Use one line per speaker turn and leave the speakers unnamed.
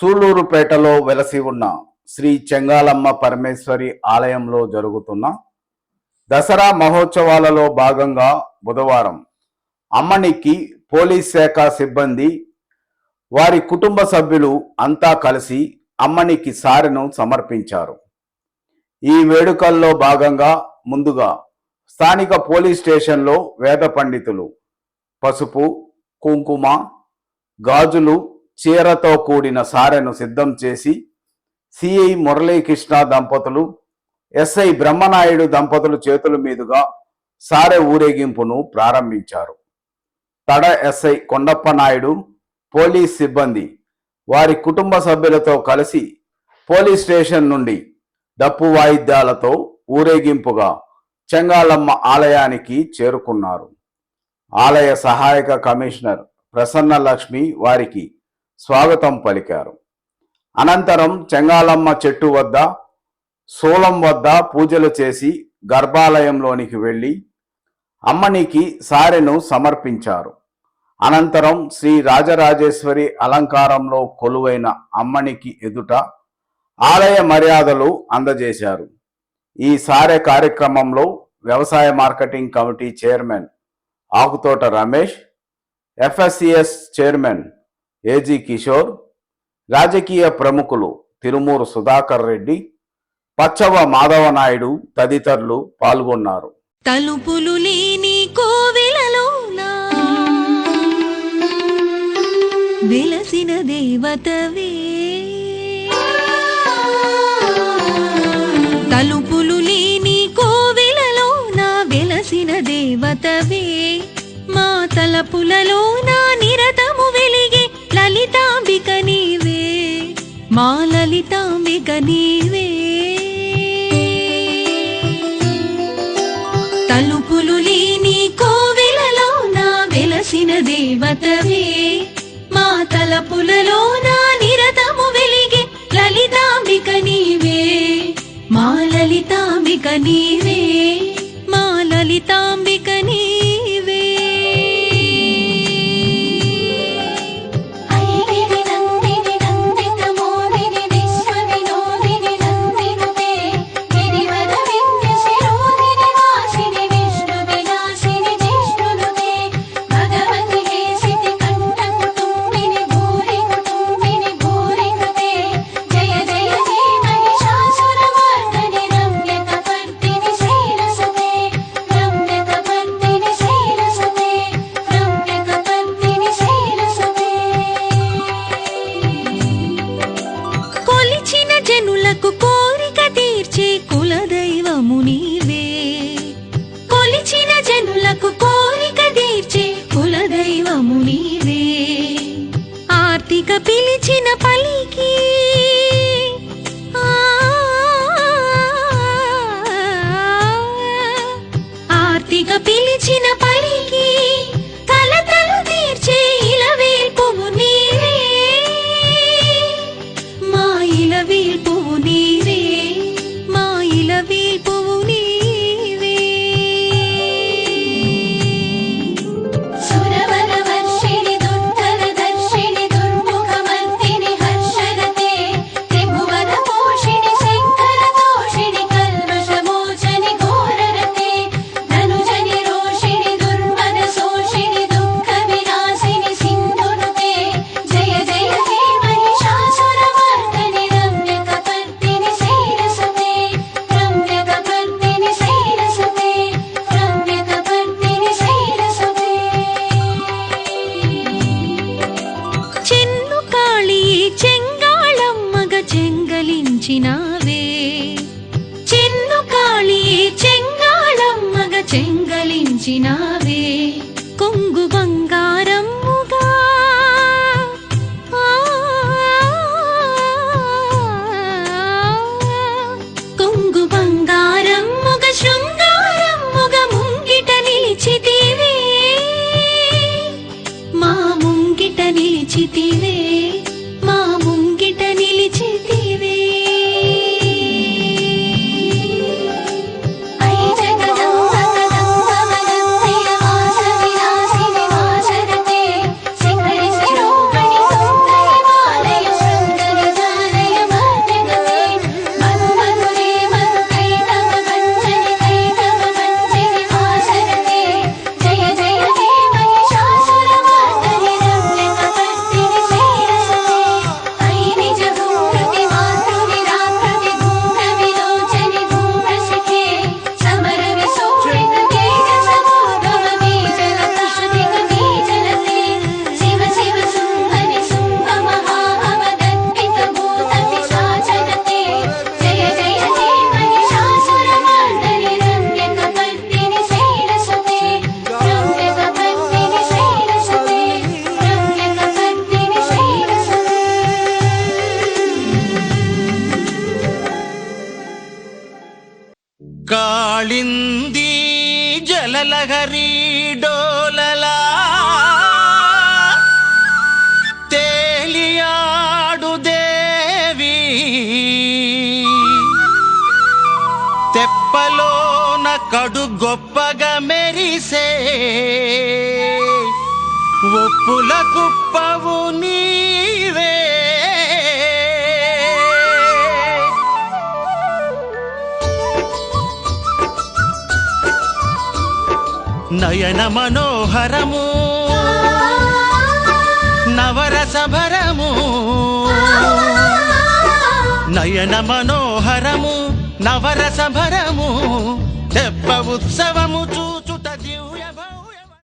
సూళ్ళూరుపేటలో వెలసి ఉన్న శ్రీ చెంగాలమ్మ పరమేశ్వరి ఆలయంలో జరుగుతున్న దసరా మహోత్సవాలలో భాగంగా బుధవారం అమ్మనికి పోలీస్ శాఖ సిబ్బంది వారి కుటుంబ సభ్యులు అంతా కలిసి అమ్మనికి సారెను సమర్పించారు. ఈ వేడుకల్లో భాగంగా ముందుగా స్థానిక పోలీస్ స్టేషన్లో వేద పండితులు పసుపు కుంకుమ గాజులు చీరతో కూడిన సారెను సిద్ధం చేసి సిఐ మురళీకృష్ణ దంపతులు ఎస్ఐ బ్రహ్మనాయుడు దంపతులు చేతుల మీదుగా సారె ఊరేగింపును ప్రారంభించారు. తడ ఎస్ఐ కొండప్ప నాయుడు పోలీస్ సిబ్బంది వారి కుటుంబ సభ్యులతో కలిసి పోలీస్ స్టేషన్ నుండి డప్పు వాయిద్యాలతో ఊరేగింపుగా చెంగాలమ్మ ఆలయానికి చేరుకున్నారు. ఆలయ సహాయక కమిషనర్ ప్రసన్న లక్ష్మి వారికి స్వాగతం పలికారు. అనంతరం చెంగాలమ్మ చెట్టు వద్ద శూలం వద్ద పూజలు చేసి గర్భాలయంలోనికి వెళ్ళి అమ్మనికి సారెను సమర్పించారు. అనంతరం శ్రీ రాజరాజేశ్వరి అలంకారంలో కొలువైన అమ్మనికి ఎదుట ఆలయ మర్యాదలు అందజేశారు. ఈ సారె కార్యక్రమంలో వ్యవసాయ marketing committee chairman Akuthota Ramesh FSCS chairman AG Kishore రాజకీయ ప్రముఖులు తిరుమూరు సుధాకర్ రెడ్డి పచ్చవ మాధవ నాయుడు తదితరులు పాల్గొన్నారు.
తలుపులు లేని కోవెలలోన? వెలసిన దేవతవే. తలుపులు లేని కోవెలలోన? వెలసిన దేవతవే. మా తలపులలోనా? నీవే. తలుపులు లేని కోవెలలో నా వెలసిన దేవతవే. మా తలపులలో నా నిరతము వెలిగే లలితాంబిక నీవే. మా లలితాంబిక నీవే. పిలిచిన పలికి. ఆర్తిగా ఆర్తిక పిలిచిన నిలిచితివే ಕಾಳಿಂದಿ
ಜಲಲಹರಿ ಡೋಲಲ ತೇಲಿಯಾಡು ದೇವಿ ತೆಪ್ಪಲೋನ ಕಡು ಗೊಪ್ಪಗ ಮೆರಿಸೆ ಒಪ್ಪುಲ ಕುಪ್ಪವು ನೀ నయన మనోహరము నవరసభరము నయన మనోహరము నవరసభరము దెబ్బ ఉత్సవము చూచుట దివ్య